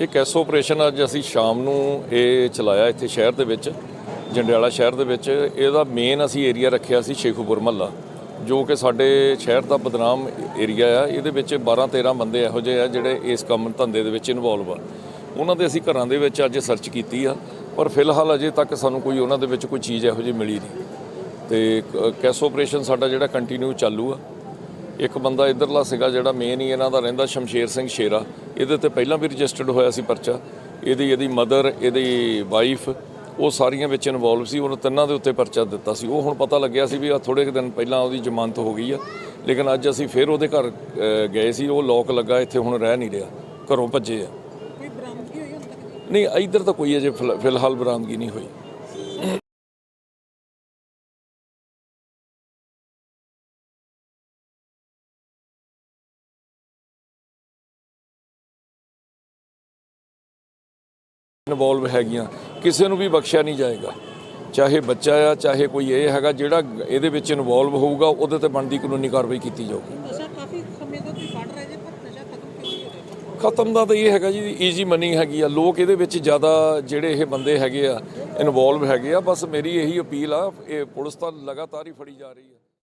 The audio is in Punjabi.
ਇਹ ਕੈਸੋ ਆਪਰੇਸ਼ਨ ਅੱਜ ਅਸੀਂ ਸ਼ਾਮ ਨੂੰ ਇਹ ਚਲਾਇਆ ਇੱਥੇ ਸ਼ਹਿਰ ਦੇ ਵਿੱਚ, ਜੰਡਿਆਲਾ ਸ਼ਹਿਰ ਦੇ ਵਿੱਚ। ਇਹਦਾ ਮੇਨ ਅਸੀਂ ਏਰੀਆ ਰੱਖਿਆ ਸੀ ਸ਼ੇਖੂਪੁਰ ਮਹੱਲਾ, ਜੋ ਕਿ ਸਾਡੇ ਸ਼ਹਿਰ ਦਾ ਬਦਨਾਮ ਏਰੀਆ ਆ। ਇਹਦੇ ਵਿੱਚ 12 13 ਬੰਦੇ ਇਹੋ ਜਿਹੇ ਆ ਜਿਹੜੇ ਇਸ ਕੰਮ ਧੰਦੇ ਦੇ ਵਿੱਚ ਇਨਵੋਲਵ ਆ। ਉਹਨਾਂ ਦੇ ਅਸੀਂ ਘਰਾਂ ਦੇ ਵਿੱਚ ਅੱਜ ਸਰਚ ਕੀਤੀ ਆ, ਪਰ ਫਿਲਹਾਲ ਅਜੇ ਤੱਕ ਸਾਨੂੰ ਕੋਈ ਉਹਨਾਂ ਦੇ ਵਿੱਚ ਕੋਈ ਚੀਜ਼ ਇਹੋ ਜਿਹੀ ਮਿਲੀ ਨਹੀਂ। ਤੇ ਕ- ਕੈਸੋ ਆਪਰੇਸ਼ਨ ਸਾਡਾ ਜਿਹੜਾ ਕੰਟੀਨਿਊ ਚਾਲੂ ਆ। ਇੱਕ ਬੰਦਾ ਇਧਰਲਾ ਸੀਗਾ ਜਿਹੜਾ ਮੇਨ ਹੀ ਇਹਨਾਂ ਦਾ ਰਹਿੰਦਾ, ਸ਼ਮਸ਼ੇਰ ਸਿੰਘ ਸ਼ੇਰਾ। ਇਹਦੇ ਤੇ ਪਹਿਲਾਂ ਵੀ ਰਜਿਸਟਰਡ ਹੋਇਆ ਸੀ ਪਰਚਾ। ਇਹਦੀ ਇਹਦੀ ਮਦਰ ਇਹਦੀ ਵਾਈਫ ਉਹ ਸਾਰੀਆਂ ਵਿੱਚ ਇਨਵੋਲਵ ਸੀ। ਉਹਨਾਂ ਤਿੰਨਾਂ ਦੇ ਉੱਤੇ ਪਰਚਾ ਦਿੱਤਾ ਸੀ। ਉਹ ਹੁਣ ਪਤਾ ਲੱਗਿਆ ਸੀ ਵੀ ਆ ਥੋੜੇ ਦਿਨ ਪਹਿਲਾਂ ਉਹਦੀ ਜ਼ਮਾਨਤ ਹੋ ਗਈ ਆ। ਲੇਕਿਨ ਅੱਜ ਅਸੀਂ ਫਿਰ ਉਹਦੇ ਘਰ ਗਏ ਸੀ। ਉਹ ਲੋਕ ਲੱਗਾ ਇੱਥੇ ਹੁਣ ਰਹਿ ਨਹੀਂ ਰਿਹਾ। ਘਰੋਂ ਭੱਜੇ ਆ। ਕੋਈ ਬਰਾਮਦਗੀ ਹੋਈ ਹੁਣ ਤੱਕ? ਨਹੀਂ ਇੱਧਰ ਤਾਂ ਕੋਈ ਅਜੇ ਫਿਲ- ਫਿਲਹਾਲ ਬਰਾਮਦਗੀ ਨਹੀਂ ਹੋਈ। ਇਨਵੋਲਵ ਹੈਗੀਆਂ ਕਿਸੇ ਨੂੰ ਵੀ ਬਖਸ਼ਿਆ ਨਹੀਂ ਜਾਏਗਾ। ਚਾਹੇ ਬੱਚਾ ਆ ਚਾਹੇ ਕੋਈ ਇਹ ਹੈਗਾ ਜਿਹੜਾ ਇਹਦੇ ਵਿੱਚ ਇਨਵੋਲਵ ਹੋਊਗਾ ਉਹਦੇ ਤੇ ਬਣਦੀ ਕਾਨੂੰਨੀ ਕਾਰਵਾਈ ਕੀਤੀ ਜਾਊਗੀ। ਖਤਮ ਦਾ ਤਾਂ ਇਹ ਹੈਗਾ ਜੀ ਈਜ਼ੀ ਮਨੀ ਹੈਗੀ ਆ। ਲੋਕ ਇਹਦੇ ਵਿੱਚ ਜ਼ਿਆਦਾ ਜਿਹੜੇ ਇਹ ਬੰਦੇ ਹੈਗੇ ਆ ਇਨਵੋਲਵ ਹੈਗੇ ਆ। ਬਸ ਮੇਰੀ ਇਹੀ ਅਪੀਲ ਆ ਇਹ ਪੁਲਿਸ ਤਾਂ ਲਗਾਤਾਰ ਹੀ ਫੜੀ ਜਾ ਰਹੀ ਹੈ